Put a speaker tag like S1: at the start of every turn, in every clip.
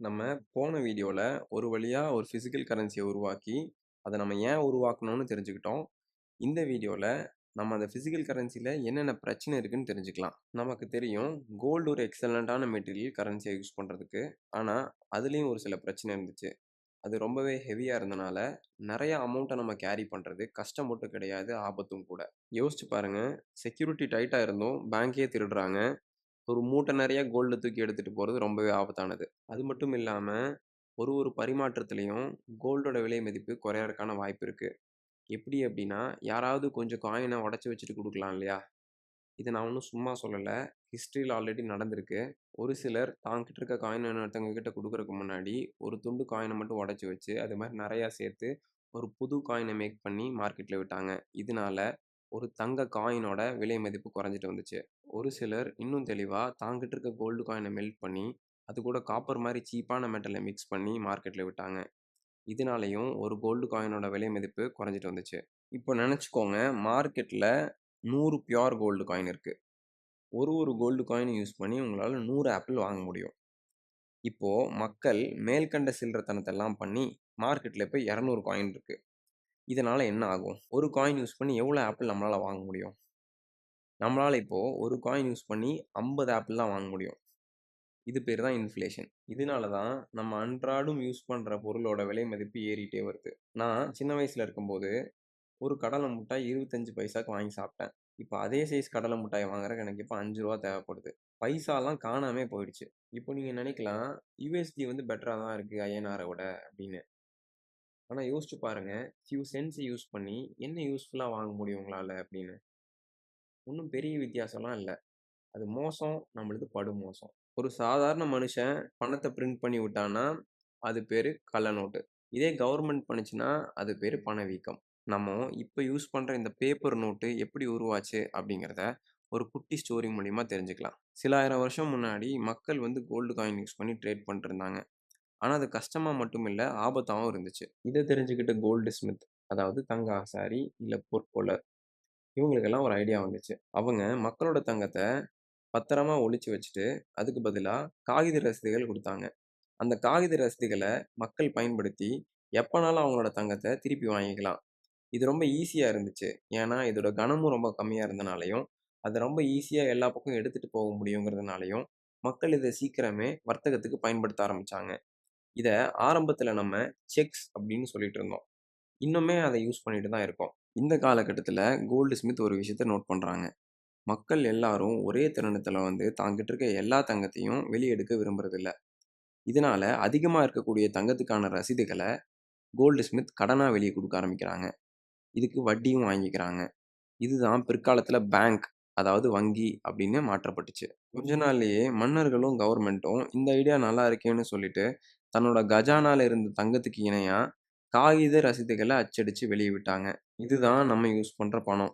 S1: நம்ம போன வீடியோவில் ஒரு வழியாக ஒரு ஃபிசிக்கல் கரன்சியை உருவாக்கி, அதை நம்ம ஏன் உருவாக்கணும்னு தெரிஞ்சுக்கிட்டோம். இந்த வீடியோவில் நம்ம அந்த ஃபிசிக்கல் கரன்சியில் என்னென்ன பிரச்சனை இருக்குன்னு தெரிஞ்சுக்கலாம். நமக்கு தெரியும் கோல்டு ஒரு எக்ஸலண்ட்டான மெட்டீரியல் கரன்சியை யூஸ் பண்ணுறதுக்கு ஆனால் அதுலேயும் ஒரு சில பிரச்சனை இருந்துச்சு. அது ரொம்பவே ஹெவியாக இருந்தனால, நிறைய அமௌண்ட்டை நம்ம கேரி பண்ணுறது கஷ்டம் மட்டும் கிடையாது, ஆபத்தும் கூட. யோசிச்சு பாருங்கள் செக்யூரிட்டி டைட்டாக இருந்தும் பேங்க்கே திருடுறாங்க. ஒரு மூட்டை நிறையா கோல்டு தூக்கி எடுத்துகிட்டு போகிறது ரொம்பவே ஆபத்தானது. அது மட்டும் இல்லாமல் ஒரு ஒரு பரிமாற்றத்துலேயும் கோல்டோட விலை மதிப்பு குறையறதுக்கான வாய்ப்பு இருக்குது எப்படி அப்படின்னா, யாராவது கொஞ்சம் காயினை உடச்சி வச்சுட்டு கொடுக்கலாம் இல்லையா? இதை நான் ஒன்றும் சும்மா சொல்லலை ஹிஸ்ட்ரியில் ஆல்ரெடி நடந்திருக்கு. ஒரு சிலர் தாங்கிட்ட இருக்க காயின் இன்னொருத்தவங்க கிட்ட கொடுக்குறதுக்கு முன்னாடி, ஒரு துண்டு காயினை மட்டும் உடச்சி வச்சு, அது மாதிரி நிறையா சேர்த்து, ஒரு புது காயினை மேக் பண்ணி மார்க்கெட்டில் விட்டாங்க. இதனால ஒரு தங்க காயினோட விலை மதிப்பு குறைஞ்சிட்டு வந்துச்சு. ஒரு சிலர் இன்னும் தெளிவாக தாங்கிட்டு இருக்க கோல்டு காயினை மெல்ட் பண்ணி, அது கூட காப்பர் மாதிரி சீப்பான மெட்டலை மிக்ஸ் பண்ணி மார்க்கெட்டில் விட்டாங்க. இதனாலையும் ஒரு கோல்டு காயினோட விலை மதிப்பு குறைஞ்சிட்டு வந்துச்சு. இப்போ நினச்சிக்கோங்க மார்க்கெட்டில் நூறு பியோர் கோல்டு காயின் இருக்குது ஒரு ஒரு கோல்டு காயின் யூஸ் பண்ணி உங்களால் நூறு ஆப்பிள் வாங்க முடியும். இப்போது மக்கள் மேல்கண்ட சில்லறத்தனத்தெல்லாம் பண்ணி, மார்க்கெட்டில் இப்போ இரநூறு காயின் இருக்குது இதனால் என்ன ஆகும்? ஒரு காயின் யூஸ் பண்ணி எவ்வளோ ஆப்பிள் நம்மளால் வாங்க முடியும்? நம்மளால் இப்போது ஒரு காயின் யூஸ் பண்ணி 50 ஆப்பிள் தான் வாங்க முடியும். இது பேர் தான் இன்ஃப்ளேஷன். இதனால தான் நம்ம அன்றாடம் யூஸ் பண்ணுற பொருளோட விலை மதிப்பு ஏறிட்டே வருது. நான் சின்ன வயசில் இருக்கும்போது, ஒரு கடலை முட்டாய் 25 பைசாக்கு வாங்கி சாப்பிட்டேன். இப்போ அதே சைஸ் கடலை முட்டாய் வாங்குறக்கு எனக்கு இப்போ அஞ்சு ரூபா தேவைப்படுது. பைசாலாம் காணாமே போயிடுச்சு. இப்போ நீங்கள் நினைக்கலாம், யூஎஸ்டி வந்து பெட்டராக தான் இருக்குது ஐஎன்ஆரை விட அப்படின்னு. ஆனால் யோசிச்சு பாருங்க, ஃபியூ சென்ஸை யூஸ் பண்ணி என்ன யூஸ்ஃபுல்லாக வாங்க முடியும் உங்களால் அப்படின்னு? ஒன்றும் பெரிய வித்தியாசம்லாம் இல்லை அது மோசம், நம்மளுக்கு படு மோசம் ஒரு சாதாரண மனுஷன் பணத்தை பிரிண்ட் பண்ணி விட்டான்னா, அது பேர் கள்ள நோட்டு. இதே கவர்மெண்ட் பண்ணுச்சுன்னா, அது பேர் பணவீக்கம். நம்ம இப்போ யூஸ் பண்ணுற இந்த பேப்பர் நோட்டு எப்படி உருவாச்சு அப்படிங்கிறத, ஒரு குட்டி ஸ்டோரி மூலிமா தெரிஞ்சுக்கலாம். சில ஆயிரம் வருஷம் முன்னாடி மக்கள் வந்து கோல்டு காயின் யூஸ் பண்ணி ட்ரேட் பண்ணிட்டு இருந்தாங்க. ஆனால் அது கஷ்டமாக மட்டும் இல்லை ஆபத்தாகவும் இருந்துச்சு. இதை தெரிஞ்சுக்கிட்ட கோல்டு ஸ்மித், அதாவது தங்க ஆசாரி, இல்லை பொற்கொலர் இவங்களுக்கெல்லாம் ஒரு ஐடியா வந்துச்சு. அவங்க மக்களோட தங்கத்தை பத்திரமா ஒழிச்சு வச்சுட்டு, அதுக்கு பதிலாக காகித ரசீதுகள் கொடுத்தாங்க அந்த காகித ரசீதுகள மக்கள் பயன்படுத்தி, எப்போனாலும் அவங்களோட தங்கத்தை திருப்பி வாங்கிக்கலாம். இது ரொம்ப ஈஸியாக இருந்துச்சு. ஏன்னா, இதோட கனமும் ரொம்ப கம்மியாக இருந்தனாலையும் அது ரொம்ப ஈஸியாக எல்லா பக்கம் எடுத்துகிட்டு போக முடியுங்கிறதுனாலையும் மக்கள் இதை சீக்கிரமே வர்த்தகத்துக்கு பயன்படுத்த ஆரம்பிச்சாங்க. இதை ஆரம்பத்தில் நம்ம செக்ஸ் அப்படின்னு சொல்லிட்டு இருந்தோம். இன்னுமே அதை யூஸ் பண்ணிட்டு தான் இருக்கோம். இந்த காலகட்டத்தில் கோல்டு ஸ்மித் ஒரு விஷயத்த நோட் பண்ணுறாங்க மக்கள் எல்லாரும் ஒரே தருணத்தில் வந்து தாங்கிட்ட இருக்க எல்லா தங்கத்தையும் வெளியெடுக்க விரும்புறதில்ல. இதனால் அதிகமாக இருக்கக்கூடிய தங்கத்துக்கான ரசீதுகளை கோல்டு ஸ்மித் கடனாக வெளியே கொடுக்க ஆரம்பிக்கிறாங்க. இதுக்கு வட்டியும் வாங்கிக்கிறாங்க. இதுதான் பிற்காலத்தில் பேங்க் அதாவது வங்கி அப்படின்னு மாற்றப்பட்டுச்சு. கொஞ்ச நாள்லயே மன்னர்களும், கவர்ன்மெண்ட்டும் இந்த ஐடியா நல்லா இருக்கேன்னு சொல்லிட்டு, தன்னோட கஜானால இருந்த தங்கத்துக்கு இணையா காகித ரசீதுகள அச்சடிச்சு வெளிய விட்டாங்க. இதுதான் நம்ம யூஸ் பண்ற பணம்.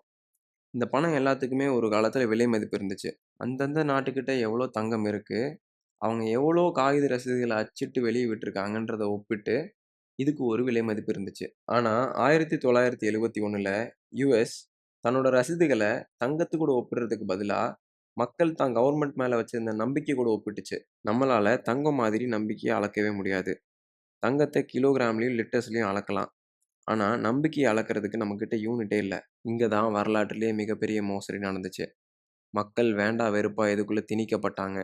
S1: இந்த பணம் எல்லாத்துக்குமே ஒரு காலத்துல விலை மதிப்பு இருந்துச்சு. அந்தந்த நாட்டுக்கிட்ட எவ்வளோ தங்கம் இருக்கு, அவங்க எவ்வளோ காகித ரசீதுகள அச்சிட்டு வெளிய விட்டுருக்காங்கன்றத ஒப்பிட்டு, இதுக்கு ஒரு விலை மதிப்பு இருந்துச்சு. ஆனா 1971ல யுஎஸ் தன்னோட ரசீதுகளை தங்கத்து கூட ஒப்பிடுறதுக்கு பதிலாக மக்கள் தான் கவர்மெண்ட் மேலே வச்சிருந்த நம்பிக்கை கூட ஒப்பிட்டுச்சு. நம்மளால் தங்கம் மாதிரி நம்பிக்கையை அளக்கவே முடியாது. தங்கத்தை கிலோகிராம்லையும் லிட்டர்ஸ்லையும் அளக்கலாம். ஆனால் நம்பிக்கையை அளக்கிறதுக்கு நம்மக்கிட்ட யூனிட்டே இல்லை இங்கே தான் வரலாற்றுலேயே மிகப்பெரிய மோசடி நடந்துச்சு. மக்கள் வேண்டா வெறுப்பாக இதுக்குள்ளே திணிக்கப்பட்டாங்க.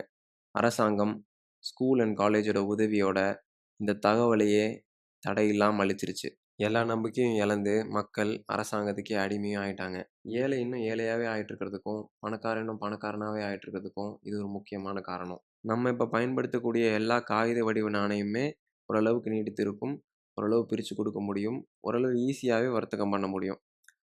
S1: அரசாங்கம், ஸ்கூல் அண்ட் காலேஜோட உதவியோட இந்த தகவலையே தடையில்லாமல் அளிச்சிருச்சு. எல்லா நம்பிக்கையும் இழந்து மக்கள் அரசாங்கத்துக்கே அடிமையும் ஆயிட்டாங்க. ஏழை இன்னும் ஏழையாவே ஆயிட்டு இருக்கிறதுக்கும், பணக்காரன் இன்னும் பணக்காரனாவே ஆயிட்டு இருக்கிறதுக்கும் இது ஒரு முக்கியமான காரணம். நம்ம இப்ப பயன்படுத்தக்கூடிய எல்லா காகித வடிவ நாணயமே ஓரளவுக்கு நீடித்து இருக்கும். ஓரளவு பிரித்து கொடுக்க முடியும். ஓரளவு ஈஸியாகவே வர்த்தகம் பண்ண முடியும்.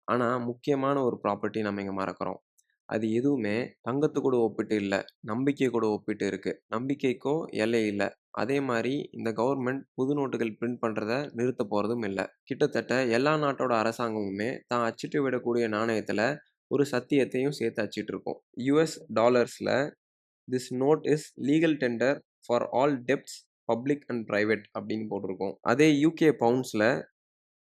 S1: ஆனால் முக்கியமான ஒரு ப்ராப்பர்ட்டி நம்ம இங்கே மறக்கிறோம். அது எதுவுமே தங்கத்து கூட ஒப்பிட்டு இல்லை நம்பிக்கை கூட ஒப்பிட்டு இருக்குது நம்பிக்கைக்கோ எல்லை இல்லை அதே மாதிரி இந்த கவர்மெண்ட் புது நோட்டுகள் பிரிண்ட் பண்ணுறத நிறுத்த போகிறதும் இல்லை. கிட்டத்தட்ட எல்லா நாட்டோட அரசாங்கமுமே தான் அச்சிட்டு விடக்கூடிய நாணயத்தில் ஒரு சத்தியத்தையும் சேர்த்து அச்சிட்டு இருக்கும். US டாலர்ஸில் this note is legal tender for all debts public and private அப்படின்னு போட்டிருக்கோம். அதே UK பவுண்ட்ஸில்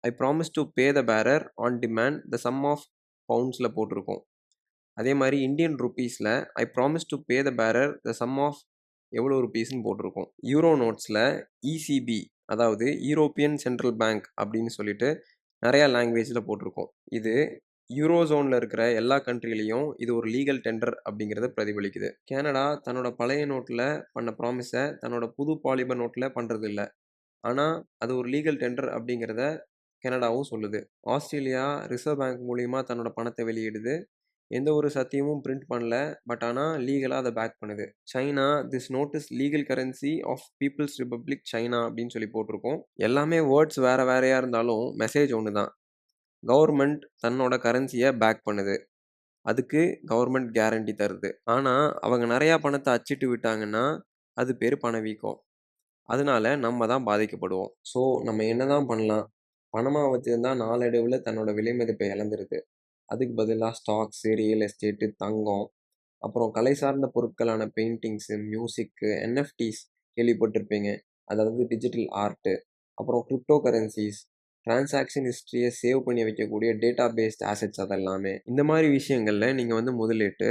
S1: I promise to pay the bearer on demand the sum of பவுண்ட்ஸில் போட்டிருக்கோம். அதே மாதிரி Indian ருப்பீஸில் I promise to pay the bearer the sum of எவ்வளோ ருபீஸ்ன்னு போட்டிருக்கும். Euro நோட்ஸில் இசிபி அதாவது யூரோப்பியன் சென்ட்ரல் பேங்க் அப்படின்னு சொல்லிட்டு நிறையா லாங்குவேஜில் போட்டிருக்கோம். இது யூரோ ஜோனில் இருக்கிற எல்லா கண்ட்ரிலையும் இது ஒரு லீகல் டெண்டர் அப்படிங்கிறத பிரதிபலிக்குது. கனடா தன்னோட பழைய நோட்டில் பண்ண ப்ராமிஸை தன்னோட புது பாலிபர் நோட்டில் பண்ணுறது இல்லை. ஆனால் அது ஒரு லீகல் டெண்டர் அப்படிங்கிறத கனடாவும் சொல்லுது. ஆஸ்திரேலியா ரிசர்வ் பேங்க் மூலியமாக தன்னோட பணத்தை வெளியிடுது. எந்த ஒரு சத்தியமும் பிரிண்ட் பண்ணல. பட் ஆனால் லீகலாக அதை பேக் பண்ணுது. China this note is legal currency of people's republic China அப்படின்னு சொல்லி போட்டிருக்கோம். எல்லாமே வேர்ட்ஸ் வேறு வேறையாக இருந்தாலும் மெசேஜ் ஒன்று தான் கவர்மெண்ட் தன்னோட கரன்சியை பேக் பண்ணுது. அதுக்கு கவர்மெண்ட் கேரண்டி தருது. ஆனால் அவங்க நிறையா பணத்தை அச்சிட்டு விட்டாங்கன்னா அது பேர் பணவீக்கம் அதனால நம்ம தான் பாதிக்கப்படுவோம். ஸோ நம்ம என்ன தான் பண்ணலாம்? பணமாக வச்சுருந்தா நாளடைவில் தன்னோட விலை மதிப்பை இழந்துருது. அதுக்கு பதிலாக ஸ்டாக்ஸு ரியல் எஸ்டேட்டு தங்கம். அப்புறம் கலை சார்ந்த பொருட்களான பெயிண்டிங்ஸு மியூசிக்கு என்எஃப்டிஸ் கேள்விப்பட்டிருப்பீங்க. அதாவது டிஜிட்டல் ஆர்ட்டு அப்புறம் கிரிப்டோ கரன்சிஸ் டிரான்சாக்ஷன் ஹிஸ்ட்ரியை சேவ் பண்ணி வைக்கக்கூடிய டேட்டா பேஸ்ட் ஆசட்ஸ் அதெல்லாமே. இந்த மாதிரி விஷயங்களில் நீங்கள் வந்து முதலிட்டு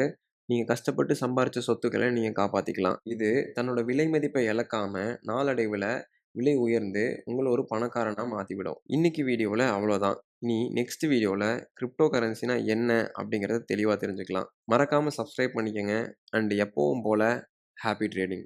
S1: நீங்கள் கஷ்டப்பட்டு சம்பாரித்த சொத்துக்களை நீங்கள் காப்பாற்றிக்கலாம் இது தன்னோட விலை மதிப்பை இழக்காமல் நாளடைவில் விலை உயர்ந்து உங்களை ஒரு பணக்காரனாக மாற்றிவிடும் இன்றைக்கி வீடியோவில் அவ்வளோதான். இனி நெக்ஸ்ட் வீடியோவில் கிரிப்டோ கரன்சினா என்ன அப்படிங்கிறத தெளிவாக தெரிஞ்சுக்கலாம். மறக்காமல் சப்ஸ்கிரைப் பண்ணிக்கோங்க. அண்ட் எப்போவும் போல் ஹாப்பி ட்ரேடிங்